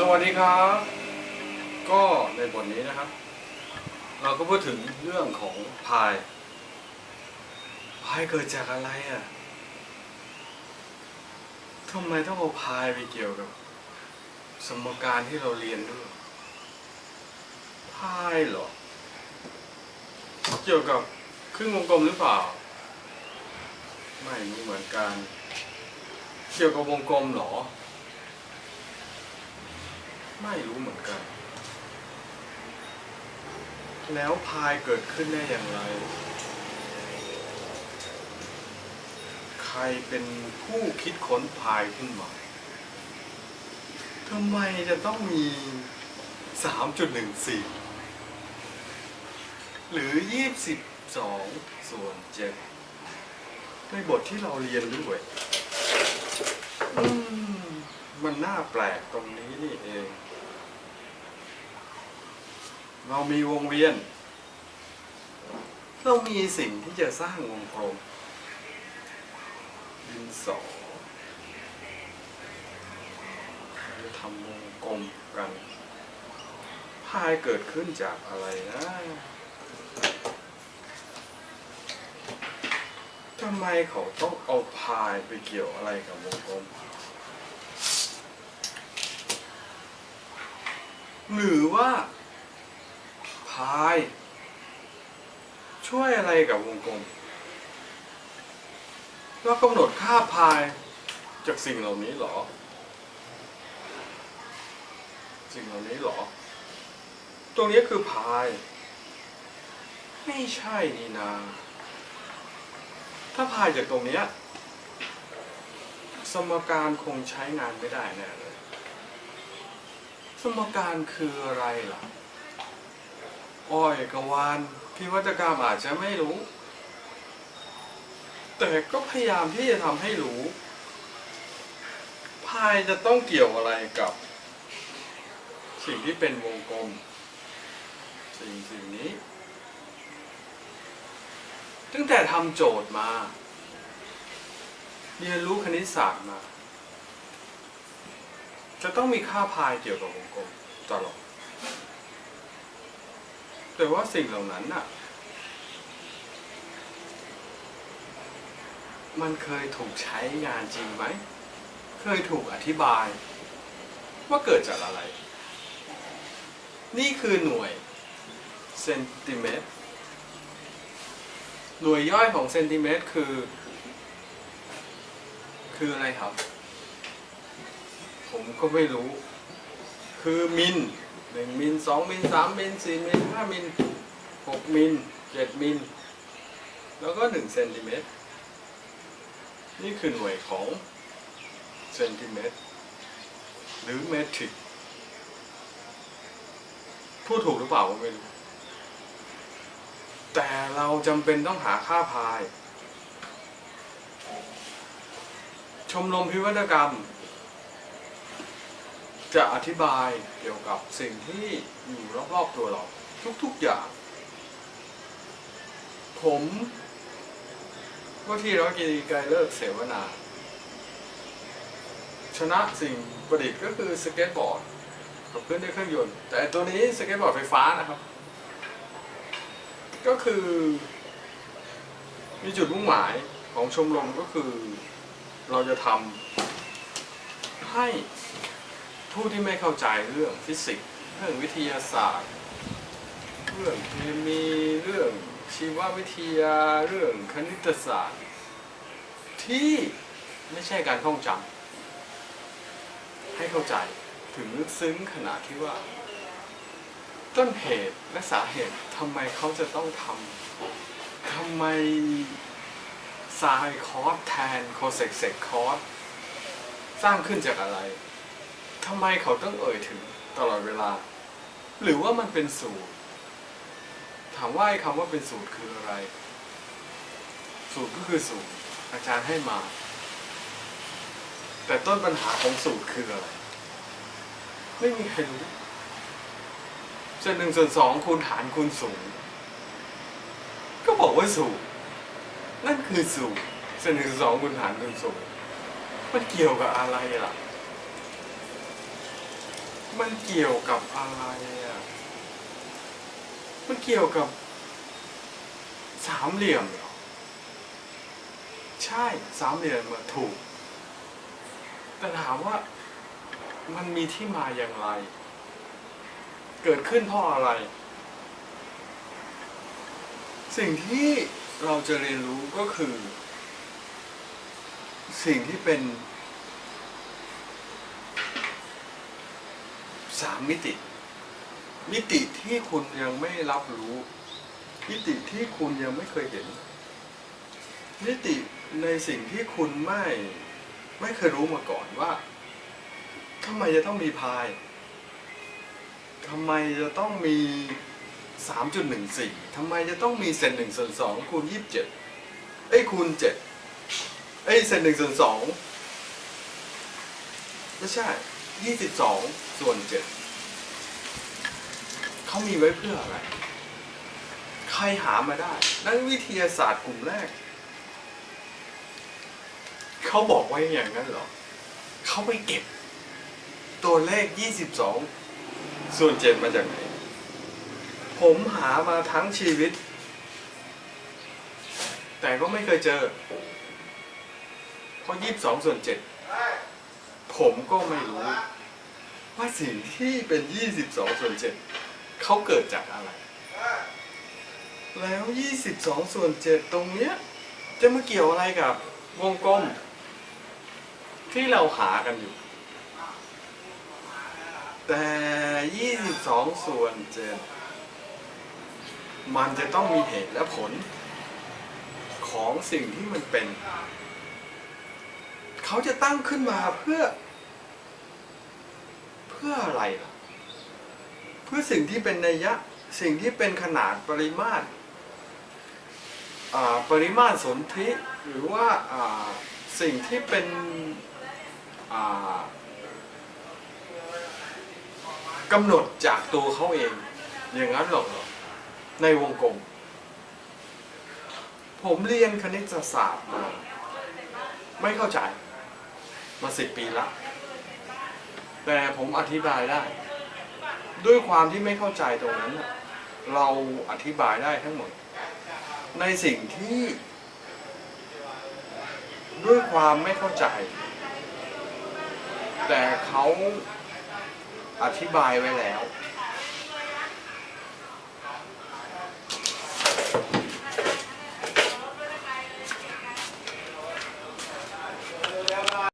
สวัสดีครับ ก็ในบทนี้นะครับ เราก็พูดถึงเรื่องของพาย พายเกิดจากอะไรอะทำไมต้องเอาพายไปเกี่ยวกับ สมการที่เราเรียนด้วย พายเหรอ เกี่ยวกับครึ่งวงกลมหรือเปล่า ไม่รู้เหมือนกัน เกี่ยวกับวงกลมเหรอ ไม่รู้เหมือนกัน แล้วพายเกิดขึ้นได้อย่างไร ใครเป็นผู้คิดค้นพายขึ้นมาทำไมจะต้องมี 3.14 หรือ 22 ส่วน7ในบทที่เราเรียนด้วย อืม มันน่าแปลกตรงนี้นี่เอง เรามีวงเวียน เรามีสิ่งที่จะสร้างวงกลมดินสอจะทำวงกลมกันพายเกิดขึ้นจากอะไรนะทำไมเขาต้องเอาพายไปเกี่ยวอะไรกับวงกลม หรือว่าพาย ช่วยอะไรกับวงกลมเรากำหนดค่าพายจากสิ่งเหล่านี้หรอ สิ่งเหล่านี้หรอ ตรงนี้คือพาย ไม่ใช่นี่นา ถ้าพายจากตรงนี้ สมการคงใช้งานไม่ได้แน่เลย มการคืออะไรล่ะ อ้อยกวานพิวัตกรรมอาจจะไม่รู้ แต่ก็พยายามที่จะทำให้รู้ พายจะต้องเกี่ยวอะไรกับ สิ่งที่เป็นวงกลม สิ่งสิ่งนี้ ตั้งแต่ทำโจทย์มา เรียนรู้คณิตศาสตร์มา จะต้องมีค่าพายเกี่ยวกับวงกลมตลอด แต่ว่าสิ่งเหล่านั้นน่ะ มันเคยถูกใช้งานจริงไหม เคยถูกอธิบาย ว่าเกิดจากอะไร นี่คือหน่วยเซนติเมตร หน่วยย่อยของเซนติเมตรคือ คืออะไรครับ ผมก็ไม่รู้ คือมิลหนึ่งมิลสองมิลสามมิลสี่มิลห้ามิลหกมิลเจ็ดมิลแล้วก็หนึ่งเซนติเมตรนี่คือหน่วยของเซนติเมตรหรือเมตริกพูดถูกหรือเปล่าก็ไม่รู้ แต่เราจำเป็นต้องหาค่าพาย ชมรมพิวัตกรรม จะอธิบายเกี่ยวกับสิ่งที่อยู่รอบๆตัวเรา ทุกๆอย่าง ผมว่าที่ร้อยกีไกลเลิกเสวนา ชนะสิ่งประดิษฐ์ก็คือสเก็ตบอร์ดขับเคลื่อนด้วยเครื่องยนต์ แต่ตัวนี้สเก็ตบอร์ดไฟฟ้านะครับ ก็คือ มีจุดมุ่งหมายของชมรมก็คือ เราจะทำให้ ผู้ที่ไม่เข้าใจเรื่องฟิสิกส์เรื่องวิทยาศาสตร์ เรื่องเคมีเรื่องชีววิทยาเรื่องคณิตศาสตร์ ที่ไม่ใช่การท่องจำให้เข้าใจถึงลึกซึ้งขนาดที่ว่า ต้นเหตุและสาเหตุทำไมเขาจะต้องทำทำไมไซคอสแทนโคเซกเซกคอสสร้างขึ้นจากอะไร ทำไมเขาต้องเอ่ยถึงตลอดเวลา หรือว่ามันเป็นสูตร ถามว่าไอ้คำว่าเป็นสูตรคืออะไร สูตรก็คือสูตร อาจารย์ให้มา แต่ต้นปัญหาของสูตรคืออะไร ไม่มีใครรู้ส่วนหนึ่งส่วนสองคูณหารคูณสูง ก็บอกว่าสูงนั่นคือสูงส่วนหนึ่งส่วนสองคูณหารคูณสูงมันเกี่ยวกับอะไรล่ะ มันเกี่ยวกับอะไรอะ มันเกี่ยวกับ สามเหลี่ยมเหรอ ใช่สามเหลี่ยมมาถูก แต่ถามว่า มันมีที่มาอย่างไร เกิดขึ้นเพราะอะไร สิ่งที่เราจะเรียนรู้ก็คือ สิ่งที่เป็น สามมิติ มิติที่คุณยังไม่รับรู้ มิติที่คุณยังไม่เคยเห็น มิติในสิ่งที่คุณไม่ไม่เคยรู้มาก่อนว่าทำไมจะต้องมีพายทำไมจะต้องมี 3.14ทำไมจะต้องมีเศษหนึ่งส่วนสองคูณยี่สิบเจ็ดเอ้ยคูณเจ็ดเอ้ยเศษหนึ่งส่วนสองไม่ใช่ ยี่สิบสองส่วนเจ็ดเขามีไว้เพื่ออะไร ใครหามาได้ นักวิทยาศาสตร์กลุ่มแรก เขาบอกไว้อย่างนั้นเหรอ เขาไปเก็บ ตัวเลข 22 ส่วน7มาจากไหน ผมหามาทั้งชีวิต แต่ก็ไม่เคยเจอ เพราะ 22 ส่วน 7 ผมก็ไม่รู้ ว่าสิ่งที่เป็น 22 ส่วน 7เขาเกิดจากอะไร แล้ว 22 ส่วน 7 ตรงเนี้ย จะมาเกี่ยวอะไรกับวงกลม ที่เราหากันอยู่ แต่ 22 ส่วน 7 มันจะต้องมีเหตุและผล ของสิ่งที่มันเป็น เขาจะตั้งขึ้นมาเพื่อ เพื่ออะไรล่ะเพื่อสิ่งที่เป็นนัยยะสิ่งที่เป็นขนาดปริมาตรปริมาตรสนธิหรือว่าสิ่งที่เป็นกำหนดจากตัวเขาเอง อย่างนั้นหรอกหรอในวงกลม ผมเรียนคณิตศาสตร์มา ไม่เข้าใจมาสิบปีละ แต่ผมอธิบายได้ ด้วยความที่ไม่เข้าใจตรงนั้น เราอธิบายได้ทั้งหมด ในสิ่งที่ ด้วยความไม่เข้าใจ แต่เขาอธิบายไว้แล้ว